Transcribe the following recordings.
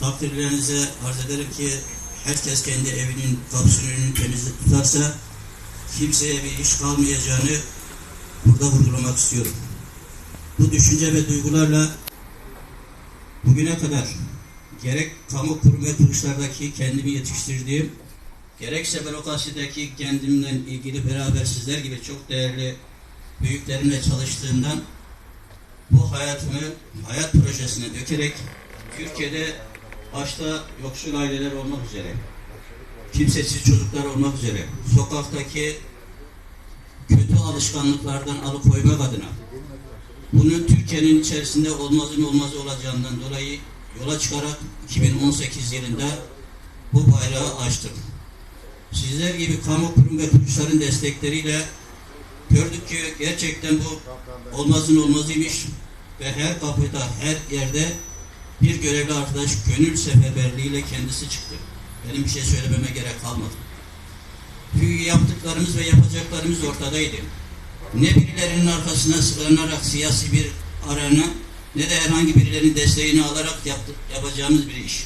takdirlerinize arz ederim ki herkes kendi evinin kapısının önünü temiz tutarsa kimseye bir iş kalmayacağını burada vurgulamak istiyorum. Bu düşünce ve duygularla bugüne kadar gerek kamu kurum ve kuruluşlardaki kendimi yetiştirdiğim gerekse bürokrasideki kendimle ilgili beraber sizler gibi çok değerli büyüklerimle çalıştığımdan bu hayatımı hayat projesine dökerek Türkiye'de başta yoksul aileler olmak üzere kimsesiz çocuklar olmak üzere sokaktaki kötü alışkanlıklardan alıkoymak adına bunun Türkiye'nin içerisinde olmazın olmazı olacağından dolayı yola çıkarak 2018 yılında bu bayrağı açtık. Sizler gibi kamu kurum ve kuruluşların destekleriyle gördük ki gerçekten bu olmazın olmazıymış ve her kapıda, her yerde bir görevli arkadaş gönül seferberliğiyle kendisi çıktı. Benim bir şey söylememe gerek kalmadı. Çünkü yaptıklarımız ve yapacaklarımız ortadaydı. Ne birilerinin arkasına sığınarak siyasi bir arana ne de herhangi birilerinin desteğini alarak yaptık, yapacağımız bir iş.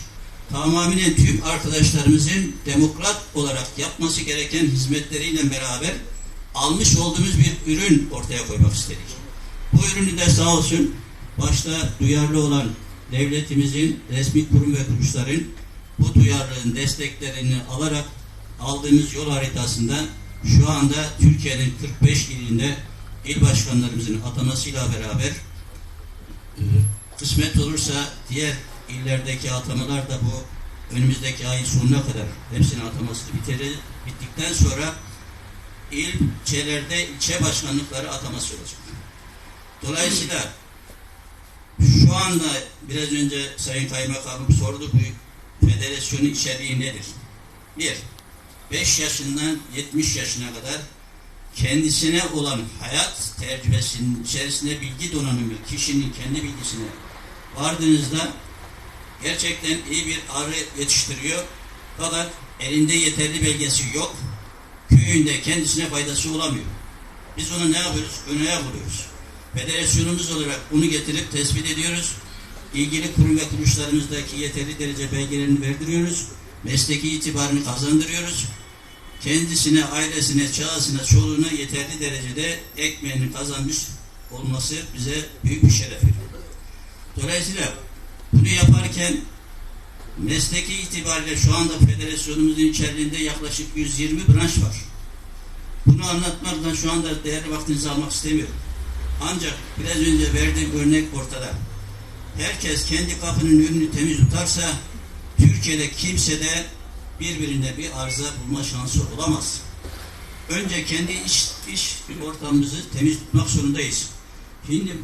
Tamamen tüm arkadaşlarımızın demokrat olarak yapması gereken hizmetleriyle beraber almış olduğumuz bir ürün ortaya koymak istedik. Bu ürünü de sağ olsun başta duyarlı olan devletimizin resmi kurum ve kuruluşların bu duyarlılığın desteklerini alarak aldığımız yol haritasında şu anda Türkiye'nin 45 ilinde il başkanlarımızın atamasıyla beraber e, kısmet olursa diğer illerdeki atamalar da bu önümüzdeki ayın sonuna kadar hepsinin ataması bitirir. Bittikten sonra ilçelerde ilçe başkanlıkları ataması olacak. Dolayısıyla şu anda biraz önce Sayın Kaymakamım sordu bu federasyonun içeriği nedir? Bir, 5 yaşından 70 yaşına kadar kendisine olan hayat tecrübesinin içerisinde bilgi donanımı, kişinin kendi bilgisine vardığınızda gerçekten iyi bir arı yetiştiriyor. Fakat elinde yeterli belgesi yok. Köyünde kendisine faydası olamıyor. Biz onu ne yapıyoruz? Öne buluyoruz. Federasyonumuz olarak bunu getirip tespit ediyoruz. İlgili kurum ve kuruluşlarımızdaki yeterli derece belgelerini verdiriyoruz. Mesleki itibarını kazandırıyoruz. Kendisine, ailesine, çağısına, çoluğuna yeterli derecede ekmeğini kazanmış olması bize büyük bir şeref veriyor. Dolayısıyla bunu yaparken mesleki itibariyle şu anda federasyonumuzun içerisinde yaklaşık 120 branş var. Bunu anlatmaktan şu anda değerli vaktinizi almak istemiyorum. Ancak biraz önce verdiğim örnek ortada. Herkes kendi kapının önünü temiz tutarsa Türkiye'de kimse de birbirine bir arıza bulma şansı olamaz. Önce kendi iş, iş ortamımızı temiz tutmak zorundayız. Şimdi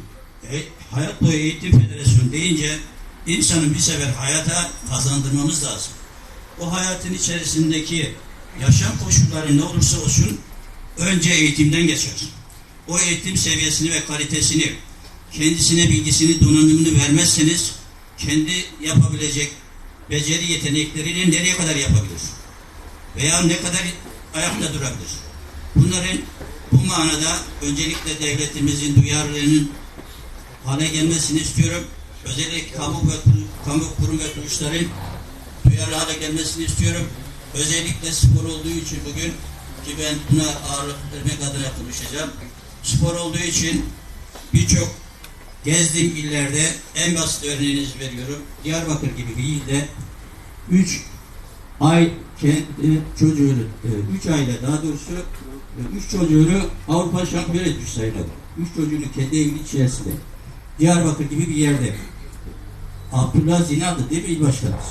e, Hayat Boyu Eğitim Federasyonu deyince insanın bir sefer hayata kazandırmamız lazım. O hayatın içerisindeki yaşam koşulları ne olursa olsun önce eğitimden geçer. O eğitim seviyesini ve kalitesini kendisine bilgisini, donanımını vermezseniz kendi yapabilecek beceri yetenekleriyle nereye kadar yapabilir? Veya ne kadar ayakta durabilir? Bunların bu manada öncelikle devletimizin duyarlılığının hale gelmesini istiyorum. Özellikle kamu ve kamu kurum ve kuruluşların duyarlı hale gelmesini istiyorum. Özellikle spor olduğu için bugün ki ben buna ağırlık vermek adına konuşacağım. Spor olduğu için birçok gezdiğim illerde en basit örneğinizi veriyorum. Diyarbakır gibi bir ilde 3 ay kendi çocuğunu, 3 aile daha doğrusu 3 çocuğunu Avrupa şampiyonu etmiş sayılır. 3 çocuğunu kendi evinin içerisinde. Diyarbakır gibi bir yerde. Abdullah Zinal'dı değil mi il başkanımız?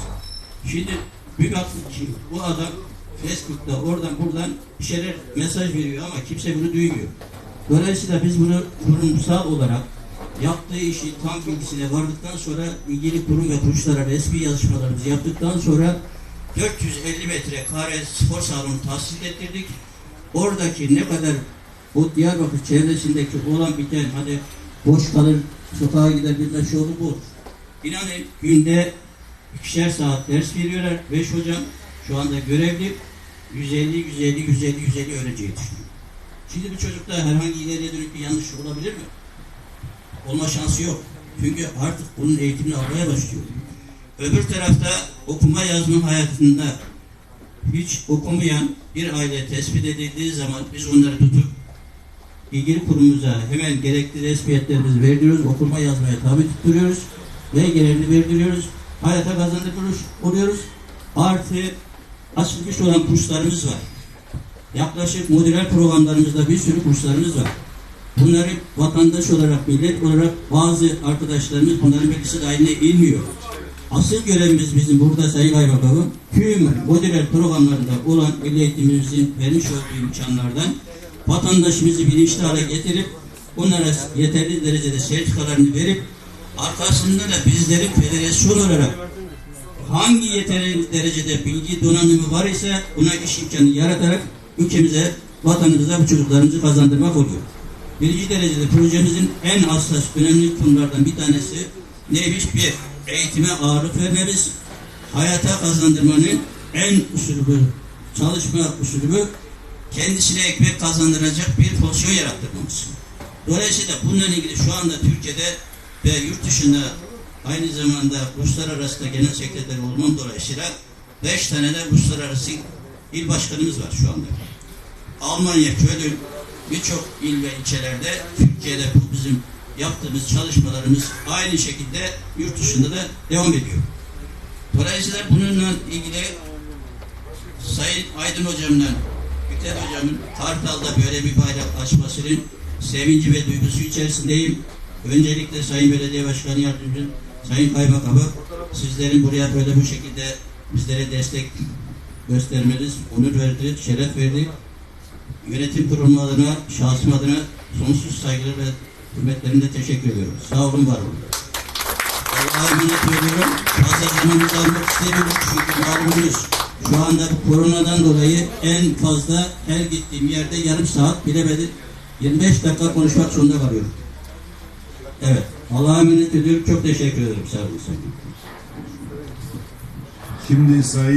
Şimdi bir baktık ki bu adam Facebook'ta oradan buradan bir şeyler mesaj veriyor ama kimse bunu duymuyor. Dolayısıyla biz bunu kurumsal olarak yaptığı işi tam bilgisine vardıktan sonra ilgili kurum ve kuruluşlara resmi yazışmalarımızı yaptıktan sonra 450 metre kare spor salonu tahsis ettirdik. Oradaki ne kadar o Diyarbakır çevresindeki olan biten hadi boş kalır, sokağa gider bir şey olur bu. İnanın günde ikişer saat ders veriyorlar. Beş hocam şu anda görevli 150, 150, 150, 150 öğrenci yetiştiriyor. Şimdi bu çocukta herhangi ileriye dönük bir yanlış olabilir mi? Olma şansı yok. Çünkü artık bunun eğitimini almaya başlıyor. Öbür tarafta okuma yazma hayatında hiç okumayan bir aile tespit edildiği zaman biz onları tutup ilgili kurumumuza hemen gerekli resmiyetlerimizi verdiriyoruz, okuma yazmaya tabi tutturuyoruz ve gerekli verdiriyoruz. Hayata kazandırmış oluyoruz. Artı açılmış olan kurslarımız var. Yaklaşık modüler programlarımızda bir sürü kurslarımız var. Bunları vatandaş olarak, millet olarak bazı arkadaşlarımız bunların bilgisi dahiline inmiyor. Asıl görevimiz bizim burada Sayın Kaymakamım, tüm modüler programlarında olan milli eğitimimizin vermiş olduğu imkanlardan vatandaşımızı bilinçli hale getirip onlara yeterli derecede sertifikalarını verip arkasında da bizlerin federasyon olarak hangi yeterli derecede bilgi donanımı var ise buna iş imkanı yaratarak ülkemize, vatanımıza bu çocuklarımızı kazandırmak oluyor. Birinci derecede projemizin en hassas, önemli konulardan bir tanesi neymiş? Bir, eğitime ağırlık vermemiz, hayata kazandırmanın en usulü, çalışma usulü kendisine ekmek kazandıracak bir pozisyon yarattırmamız. Dolayısıyla bununla ilgili şu anda Türkiye'de ve yurt dışında aynı zamanda uluslararası da genel sekreter olmam dolayısıyla beş tane de uluslararası il başkanımız var şu anda. Almanya, Köln, birçok il ve ilçelerde Türkiye'de bu bizim yaptığımız çalışmalarımız aynı şekilde yurt dışında da devam ediyor. Dolayısıyla bununla ilgili Sayın Aydın Hocam'la Fikret Hocam'ın Kartal'da böyle bir bayrak açmasının sevinci ve duygusu içerisindeyim. Öncelikle Sayın Belediye Başkanı Yardımcım, Sayın Kaymakamı sizlerin buraya böyle bu şekilde bizlere destek göstermeniz onur verdi, şeref verdi. Yönetim kurulu adına, şahsım adına sonsuz saygılar ve hürmetlerimle teşekkür ediyorum. Sağ olun, var olun. Allah'a emanet ediyorum. Fazla zamanınızı almak istemiyorum çünkü malumunuz şu anda koronadan dolayı en fazla her gittiğim yerde yarım saat bilemedi 25 dakika konuşmak zorunda kalıyorum. Evet. Allah'a emanet ediyorum. Çok teşekkür ederim. Sağ olun. Şimdi Sayın